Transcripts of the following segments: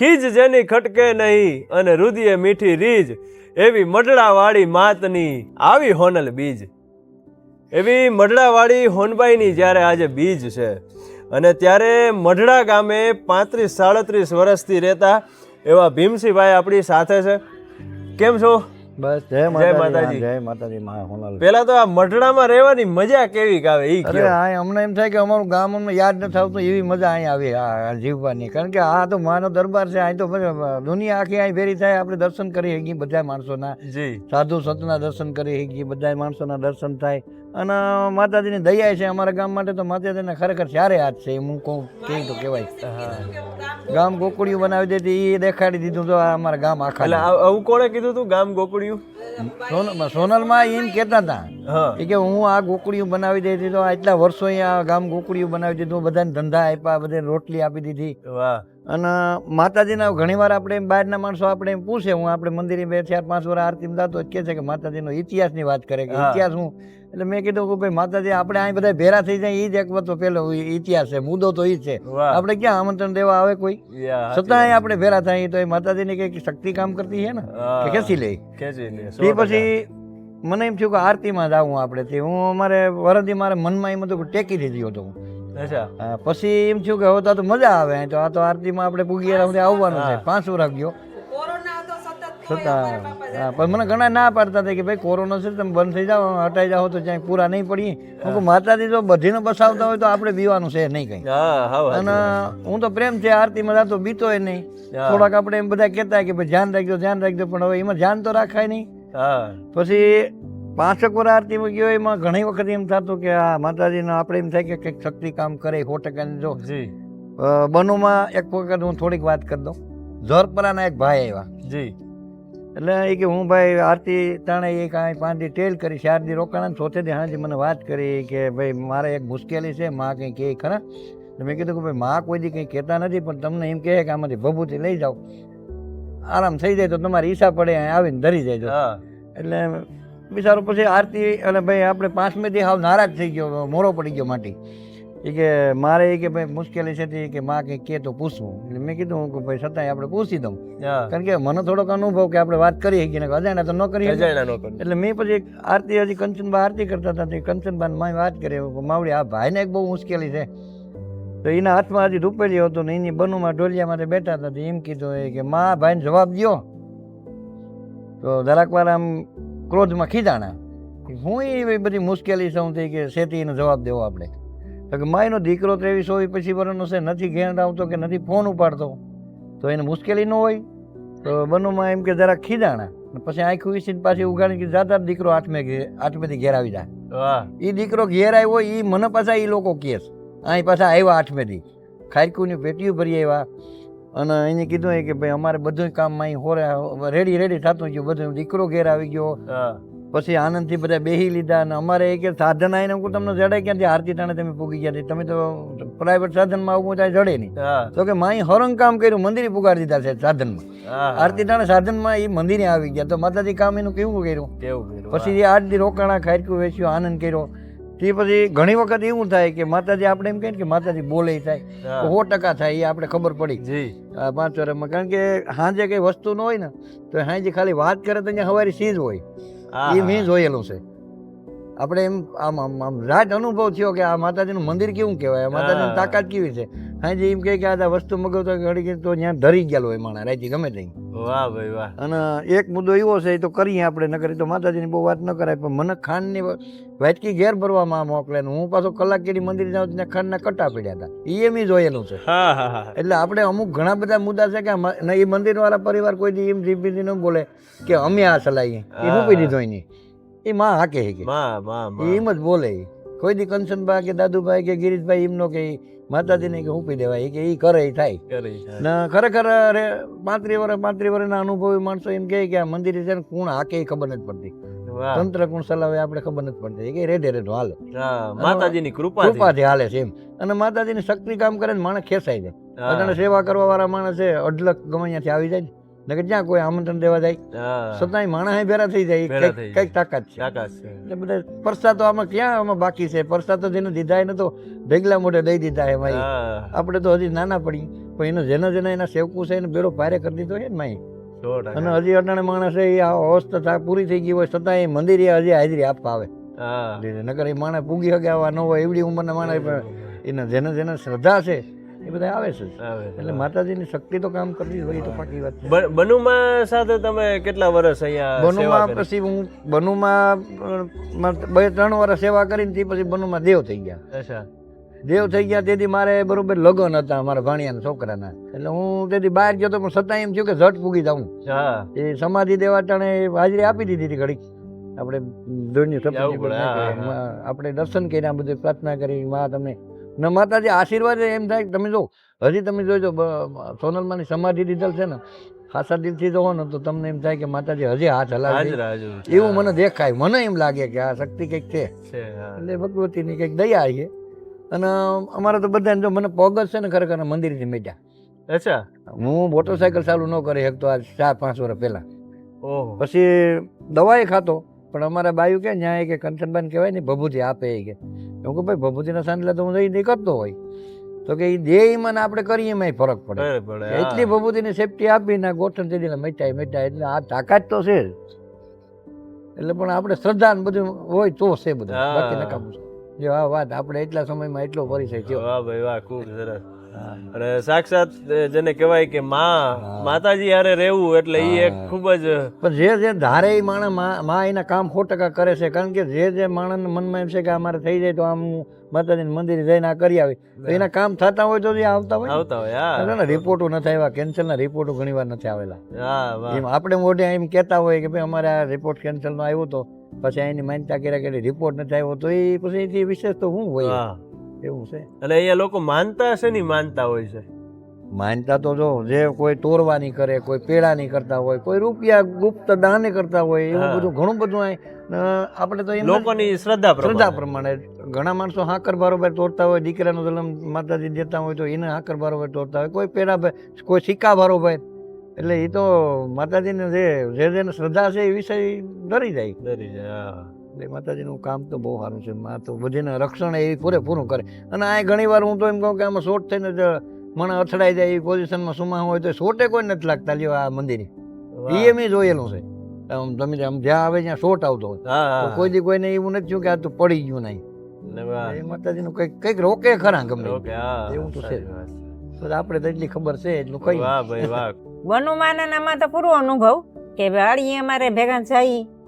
ખીજ જેની ખટકે નહીં અને રુદિયે મીઠી રીજ, એવી મડળાવાળી માતની આવી હોનલ બીજ. એવી મડળાવાળી હોનબાઈની જ્યારે આજે બીજ છે અને ત્યારે મઢડા ગામે પાંત્રીસ, સાડત્રીસ વર્ષથી રહેતા એવા ભીમસિંહભાઈ આપણી સાથે છે. કેમ છો? બસ જય જય માતાજી. જય માતાજી મા હોનાલ પેલા તો આ મઢડામાં રહેવાની મજા કેવી આવે ઈ અરે આ અમને એમ થાય કે અમારું ગામ અમને યાદ ન આવતું એવી મજા અહીં આવી આ જીવવાની. કારણ કે આ તો માનો દરબાર છે અહીં તો દુનિયા આખી અહીં ભેરી થાય આપણે દર્શન કરી શકીએ બધા માણસોના. સાધુ સંતના દર્શન કરી શકીએ બધા માણસોના દર્શન થાય. અને માતાજીની દયા છે અમારા ગામ માટે તો માતાજીને ખરેખર ચારે હાથ છે હું કહું કેવી તો કહેવાય. ગામ ગોકુળિયું બનાવી દેતી એ દેખાડી દીધું તો અમારા ગામ આખા આ- આવું કોણે કીધું તું ગામ ગોકુળિયું? સોનલ સોનલમાં એમ કહેતા હતા કે હું આ ગોકુળિયું બનાવી દેતી તો આટલા વર્ષો અહીંયા ગામ ગોકુળિયું બનાવી દીધું બધાને ધંધા આપ્યા બધાને રોટલી આપી દીધી. વાહ. અને માતાજીના ઘણીવાર આપણે બહારના માણસો આપણે પૂછે હું આપણે મંદિરે બે ચાર પાંચ વાર આરતીમાં જતો જ કહે છે કે માતાજીનો ઇતિહાસની વાત કરે કે ઇતિહાસ હું? એટલે મેં કીધું કે ભાઈ માતાજી આપણે અહીં બધા ભેરા થઈ જાય એ જ એક તો પેલો ઇતિહાસ છે મુદ્દો તો એ છે. આપણે ક્યાં આમંત્રણ દેવા આવે કોઈ? છતાંય આપણે ભેરા થાય તો એ માતાજીની કંઈક શક્તિ કામ કરતી છે ને. કે ખેંચી લે. તે ટકા. પછી મને એમ થયું કે આરતીમાં જ આવું આપણે. તે હું અમારે વરદી મારે મનમાં એમ હતું કે ટેકી દીધી હતો હું. અચ્છા. પછી એમ થયું કે હવે તો મજા આવે તો આ તો આરતીમાં આપણે પૂગી ગયા સુધી આવવાનું છે. પાંચ વર્ષ ગયો. કોરોના હતો સતત તોય છતાં અમારા બાપા હા, પણ મને ઘણા ના પાડતા હતા કે ભાઈ કોરોના છે તમે બંધ થઈ જાઓ હટાઈ જાઓ તો ક્યાંય પૂરા નહીં પડીએ. હું. માતાજી જો બધીનો બસાવતા હોય તો આપણે બીવાનું છે નહીં કંઈ. હા હા અને હું તો પ્રેમ છે આરતીમાં જાતો બીતો નહીં. થોડાક આપણે એમ બધા કહેતા કે ભાઈ ધ્યાન રાખજો ધ્યાન રાખજો પણ હવે એમાં ધ્યાન તો રાખાય નહીં. પછી પાંચક વાર આરતી ગયો એમાં ઘણી વખત એમ થતું કે આ માતાજીનો આપણે એમ થાય કે કંઈક શક્તિ કામ કરે સો ટકાની જો. જી. બનુમાં એક વખત હું થોડીક વાત કરી દઉં. ઝોરપરાના એક ભાઈ આવ્યા. જી. એટલે એ કે હું ભાઈ આરતી તાણે એ કાંઈ પાંચ દી ટેલ કરી ચાર દી રોકાણા ચોથે દી હાજી મને વાત કરી કે ભાઈ મારે એક મુશ્કેલી છે માં કંઈ કહે ખરા? તો મેં કીધું કે ભાઈ માં કોઈ દી કંઈ કહેતા નથી પણ તમને એમ કહે કે આમાંથી ભભૂથી લઈ જાઓ. આરામ થઈ જાય તો તમારી ઈસા પડે આવીને ધરી જાય હા. એટલે બિચારો પછી આરતી અને ભાઈ આપણે પાંચમેથી હાવ નારાજ થઈ ગયો મોરો પડી ગયો માટી. એ કે મારે એ કે ભાઈ મુશ્કેલી છે કે માં કે કે તો પૂછવું. એટલે મેં કીધું કે ભાઈ છતાંય આપણે પૂછી દઉં. કારણ કે મને થોડોક અનુભવ કે આપણે વાત કરી શકીએ ને અજાણ્યા તો ન કરી એટલે મેં પછી આરતી હજી કંચનબા આરતી કરતા હતા તે કંચનબાને માય વાત કરી માવડી આ ભાઈને એક બહુ મુશ્કેલી છે. તો એના હાથમાં હજી ધૂપેલી હતો ને એની બનુમાં ઢોલિયા માટે બેઠા હતા એમ કીધું કે માં ભાઈને જવાબ દ્યો. તો જરાક વાર આમ ક્રોધમાં ખીજાણા. હું એવી બધી મુશ્કેલી હું થઈ કે શેતીનો જવાબ દેવો આપણે. તો કે માયનો દીકરો ત્રેવીસ હોય પછી વર્ષનો છે નથી ઘેર આવતો કે નથી ફોન ઉપાડતો તો એને મુશ્કેલી ન હોય? તો બનુમાં એમ કે જરાક ખીજાણા. પછી આંખું વીસીને પાછી ઉગાડી કે જાતા દીકરો આઠમે આઠમેથી ઘેર આવી જાય. એ દીકરો ઘેર આવ્યો એ મને પાછા એ લોકો કેસ અહીં પાછા આવ્યા આઠમેથી ખારકુની પેટીઓ ભરી આવ્યા. અને એને કીધું કે ભાઈ અમારે બધું કામ અહીં હોરે રેડી રેડી થતું ગયું. બધું દીકરો ઘેર આવી ગયો. પછી પછી આનંદથી બધા બેહી લીધા અને અમારે એ કે સાધન આવીને હું તમને જડે ક્યાંથી? આરતી ટાણે તમે પૂગી ગયા તમે તો પ્રાઇવેટ સાધનમાં આવું ત્યાં જડે નહીં. તો કે માઈ હરંગ કામ કર્યું મંદિરે પુગાડી દીધા છે સાધનમાં. આરતી ટાણે સાધનમાં એ મંદિરે આવી ગયા. તો માતાજી કામ એનું કેવું કર્યું? કેવું પછી એ આઠ દી રોકાણા ખારક્યું વેચ્યું આનંદ કર્યો. તે પછી ઘણી વખત એવું થાય કે માતાજી આપણે એમ કહીએ કે માતાજી બોલે થાય. સો ટકા થાય એ આપણે ખબર પડી. પાંચ વર્ષમાં કારણ કે સાંજે કંઈ વસ્તુ ન હોય ને તો સાંજે ખાલી વાત કરે તો અહીંયા હવારી સીજ હોય. એ મેં જોયેલું છે. આપણે એમ આમ આમ રાજ અનુભવ થયો કે આ માતાજીનું મંદિર કેવું કહેવાય? આ માતાજીની તાકાત કેવી છે? સાંજે એમ કે આ વસ્તુ મગાવતો ઘડી ઘડી તો ત્યાં ધરી ગયેલો હોય માણસ રાજી ગમે તે વાહ ભાઈ વાહ. અને એક મુદ્દો એવો છે એ તો કરીએ આપણે ન કરીએ તો માતાજીની બહુ વાત ન કરાય પણ મને ખાંડની વાટકી ઘેર ભરવામાં મોકલે હું પાછો કલાક કેરી મંદિર જાઉં ત્યાં ખાંડના કટા પડ્યા હતા. એ એમ જોયેલું છે. હા હા હા. એટલે આપણે અમુક ઘણા બધા મુદ્દા છે કે એ મંદિરવાળા પરિવાર કોઈ દી એમ જીભીથી ન બોલે કે અમે આ સલાહીએ એ હા. રૂપી દીધો એની એ માં હાકે હે કે એ એમ જ બોલે ઈ. કોઈ દી કંચનબા કે દાદુભાઈ કે ગિરીશભાઈ એમનો કે માતાજીને કે ઉપી દેવાય કે એ કરે એ થાય. ને ખરેખર અરે પાંત્રી વર્ષ પાંત્રી વર્ષના અનુભવી માણસો એમ કહે કે આ મંદિરે છે ને કોણ હાકે એ ખબર નથી પડતી. તંત્ર કોણ ચલાવે આપણે ખબર નથી પડતી. કે રેડે રેડો હાલે. માતાજીની કૃપા કૃપાથી હાલે છે એમ. અને માતાજીની શક્તિ કામ કરે ને માણસ ખેંચાઈ જાય. સેવા કરવા વાળા માણસ છે અઢલક ગમે ત્યાંથી આવી જાય ને. નકર જ્યાં કોઈ આમંત્રણ દેવા જાય છતાંય માણસ ભેરા થઈ જાય કંઈક તાકાત છે. એટલે બધા પરસા તો આમાં ક્યાં આમાં બાકી છે? પરસા તો જેને દીધા એને તો ઢેગલા મોઢે દઈ દીધા હે. ભાઈ આપણે તો હજી નાના પડી પણ એનો જેના જેના એના સેવકું છે એને બેરો ભારે કરી દીધો છે ને માઈ. અને હજી અટાણે માણસ એ આ અવસ્થા પૂરી થઈ ગઈ હોય છતાં એ મંદિરે હજી હાજરી આપવા આવે. નકર એ માણસ પૂગી શકે આવા ન હોય એવડી ઉંમરના માણસ એને જેને જેને શ્રદ્ધા છે એ બધા આવે છે. એટલે માતાજીની શક્તિ તો કામ કરવી હોય તો પાકી વાત છે. બનુમાં સાથે તમે કેટલા વર્ષ અહીંયા સેવા બનુમાં પછી હું બનુમાં બે ત્રણ વર્ષ સેવા કરીને તે પછી બનુમાં દેવ થઈ ગયા. અચ્છા. દેવ થઈ ગયા તેથી મારે બરોબર લગ્ન હતા મારા ભાણિયાના છોકરાના. એટલે હું તેથી બહાર ગયો તો પણ છતાં એમ થયું કે ઝટ પૂગી જાઉં. એ સમાધિ દેવા ટાણે હાજરી આપી દીધી હતી ઘડીક. આપણે દોડની. આપણે દર્શન કર્યા બધું પ્રાર્થના કરી મા તમને ને માતાજી આશીર્વાદ એમ થાય કે તમે જો હજી તમે જોજો સોનલમાંની સમાધિ દીધેલ છે ને ખાસા દિલથી જોવો ને તો તમને એમ થાય કે માતાજી હજી હાથ હલાવે એવું મને દેખાય મને એમ લાગે કે આ શક્તિ કંઈક છે. એટલે ભગવતીની કંઈક દયા છે. અને અમારે તો બધાને જો મને પગ જ છે ને ખરેખર મંદિરથી મેજા અચ્છા. હું મોટરસાયકલ ચાલુ ન કરી શકતો આજ ચાર પાંચ વર્ષ પહેલાં. ઓહો. પછી દવાએ ખાતો પણ અમારા બાયુ કે ન્યાય કે કંચનબાન કહેવાય ને ભભૂતિ આપે એ કે. હું કે ભાઈ ભભૂતિના સાંજલા તો હું જઈને કરતો હોય. તો કે એ દેહમાં ને આપણે કરીએ એમાં ફરક પડે. પડે. એટલી ભભૂતિની સેફટી આપી ને ગોઠણ દીને મેટાય મટાય એટલે આ તાકાત તો છે જ. એટલે પણ આપણે શ્રદ્ધા ને બધું હોય તો છે બધું. બાકી નકામું જો આ વાત આપણે એટલા સમયમાં એટલો પરિચય થયો. વાહ ભાઈ વાહ ખૂબ સરસ. અને સાક્ષાત જેને કહેવાય કે માં માતાજી યારે રહેવું એટલે એ એક ખૂબ જ પણ જે જે ધારે એ માણસમાં એના કામ સો ટકા કરે છે કારણ કે જે જે માણસ મનમાં એમ છે કે અમારે થઈ જાય તો આમ માતાજીના મંદિરે જઈને આ કરી આવી. તો એના કામ થતા હોય તો જે આવતા હોય આવતા હોય હા. ને રિપોર્ટો નથી આવ્યા કેન્સરના રિપોર્ટો ઘણી વાર નથી આવેલા. એમ આપણે મોઢે એમ કહેતા હોય કે ભાઈ અમારે આ રિપોર્ટ કેન્સલનો આવ્યો તો પછી એની માન્યતા કર્યા કે રિપોર્ટ નથી આવ્યો તો એ પછી વિશેષ તો શું હોય. હા. એવું છે. અને અહીંયા લોકો માનતા હશે ની માનતા હોય છે? માનતા તો જો જે કોઈ તોરવાની કરે કોઈ પેડાની કરતા હોય કોઈ રૂપિયા ગુપ્ત દાન કરતા હોય એવું બધું ઘણું બધું આપણે તો લોકોની શ્રદ્ધા શ્રદ્ધા પ્રમાણે. ઘણા માણસો હાકર બરોબર તોડતા હોય દીકરાનો જલમ માતાજી દેતા હોય તો એને હાકર બરોબર તોડતા હોય. કોઈ પેડા કોઈ સિક્કા બરોબર. એટલે એ તો માતાજીને જે જે જેને શ્રદ્ધા છે એ વિષય ડરી જાય. ડરી જાય હા. એટલે માતાજીનું કામ તો બહુ સારું છે. મા તો બધીને રક્ષણ એ પૂરેપૂરું કરે. અને આ ઘણી વાર હું તો એમ કહું કે આમાં શોટ થઈને મને અથડાઈ જાય એ પોઝિશનમાં સુમા હોય તો શોટે કોઈ નથી લાગતા. લ્યો આ મંદિરે. એ મેં જોયેલું છે. આમ તમે આમ જ્યાં આવે ત્યાં શોટ આવતો હોય. કોઈ દી કોઈને એવું નથી થયું કે આ તો પડી ગયું નહીં. એ માતાજીનું કંઈક કંઈક રોકે ખરા ગમે એવું તો છે. આપણે તો એટલી ખબર છે એટલું કઈ વાહ ભાઈ વાહ. તો પૂરો અનુભવ કે વાળી અમારે ભેગા જઈ એટલે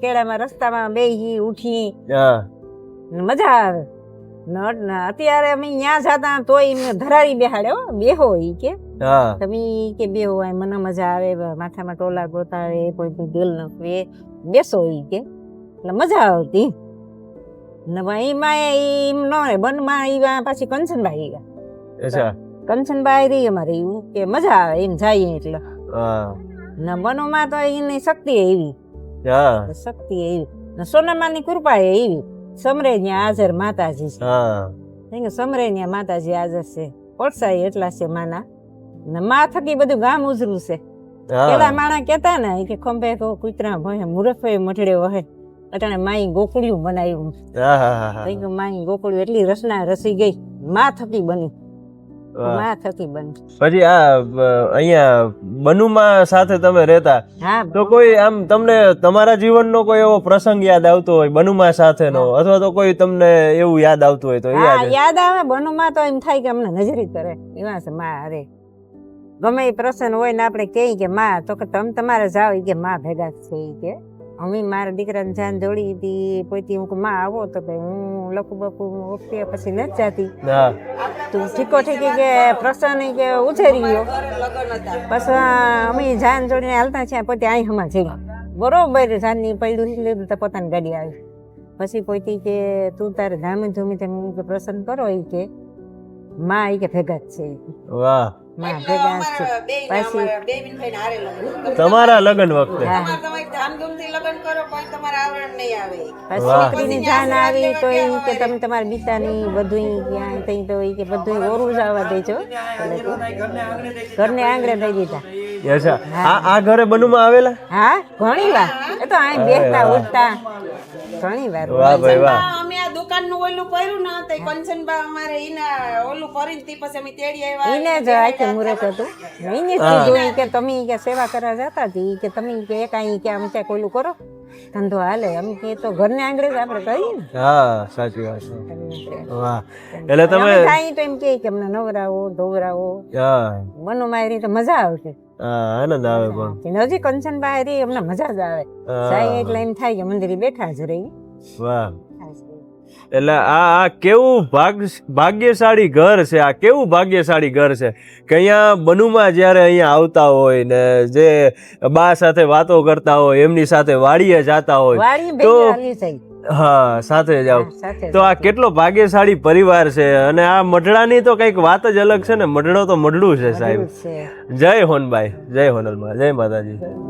કેળામાં રસ્તામાં બેહી ઉઠી. મજા આવે. ન- ન- અત્યારે અમે ત્યાં જતા તોય ધરારી બેહાડ્યો બેહો ઈ કે. તમે કે બેહો આય મને મજા આવે માથામાં ટોલા ગોતાવે કોઈ કોઈ દિલ નખવે બેસો ઈ કે. એટલે મજા આવતી. ને એમાં એમ ન રહે બનમાં ઈ પાછી કંચનભાઈ ગયા અચ્છા. કંચનબાઈ રહી અમારે એવું કે મજા આવે એમ જાય એટલે. હા. ને બનોમાં તો એની શક્તિ એવી. હા. શક્તિ એવી. સોનામાની કૃપા એવી. સમરે હાજર માતાજી છે. હા. સમરે માતાજી હાજર છે. પડસાઈ એટલા છે માના. ને મા થકી બધું ગામ ઉજરું છે. પેલા માણા કેતા ને કે ખંભે કહો કૂતરા ભય મુરફે મઠડે વહે. અટાણે માઈ ગોકળિયું બનાવ્યું. માઈ ગોકળિયું એટલી રસના રસી ગઈ. મા થકી બની. પછી આ અહીંયા બનુમાં સાથે તમે રહેતા. તો કોઈ આમ તમને તમારા જીવનનો કોઈ એવો પ્રસંગ યાદ આવતો હોય બનુમા સાથેનો? અથવા તો કોઈ તમને એવું યાદ આવતું હોય તો યાદ આવે બનુમાં તો એમ થાય કે અમને નજરી કરે. એવા છે માં અરે ગમે એ પ્રસન્ન હોય ને આપણે કહીએ કે માં તો કે તમે તમારે જાઓ કે માં ભેગા છે. કે અમે મારા દીકરાને જાન જોડી હતી પોતી હું કહું, માં આવો. તો ભાઈ હું લખું બકું ઉઠતી પછી નથી જાતી. તું ઠીકો ઠીકી કે પ્રસન્ન કે ઉછેરી ગયો પછી અમે જાન જોડીને હાલતા છે પોતે અહીં હમા છે બરોબર જાનની પૈડું લીધું તો પોતાની ગાડી આવી. પછી પોતી કે તું તારે ધામે ધૂમી તમે કે પ્રસન્ન કરો એ કે. માં એ કે ભેગા જ છે. વાહ. માં ભેગા છે. પાછી-. તમારા લગ્ન વખતે? ધામધૂમથી લગ્ન કરો પણ તમારે આવરણ નહીં આવે. પછી દીકરીની જાન આવી તો કે તમે તમારા બીતાની બધું ક્યાં તઈ તો કે બધું ઓરું જ આવવા દેજો. ઘરને આંગળે દઈ દીધા. અચ્છા આ આ ઘરે બનુમાં આવેલા? હા ઘણી વાર. એ તો અહીં બેસતા ઉઠતા. ઘણી વાર વાહ ભાઈ વાહ. અમે આ દુકાનનું ઓલું કર્યું ને તે કંચનબા અમારે ઈના ઓલું કરીને તી પછી અમે તેડી આવ્યા. એને જ આખે મુહૂર્ત હતું. એને જ કીધું ઈ કે તમે કે સેવા કરવા જતા હતી કે તમે કે એક અહીં કે આમ કે ઓલું કરો. ધંધો હાલે. એમ કે તો ઘરને આંગળે જ આપણે કહીએ ને. હા સાચી વાત છે. વાહ. એટલે તમે થાય તો એમ કે કે અમને નવરાવો ધોવરાવો. હા. મનો માયરી તો મજા આવશે. આનંદ આવે પણ. હજી કંચન બાયરી અમને મજા જ આવે. જાય એટલે એમ થાય કે મંદિરે બેઠા જ રહી વાહ. એટલે આ આ કેવું ભાગ ભાગ્યશાળી ઘર છે? આ કેવું ભાગ્યશાળી ઘર છે? કે અહીંયા બનુમાં જ્યારે અહીંયા આવતા હોય ને જે બા સાથે વાતો કરતા હોય એમની સાથે વાડીએ જાતા હોય તો હા સાથે જાવ તો આ કેટલો ભાગ્યશાળી પરિવાર છે? અને આ મઢડાની તો કંઈક વાત જ અલગ છે ને? મઢડો તો મઢડું છે સાહેબ. જય હોનભાઈ જય હોનલમાં જય માતાજી.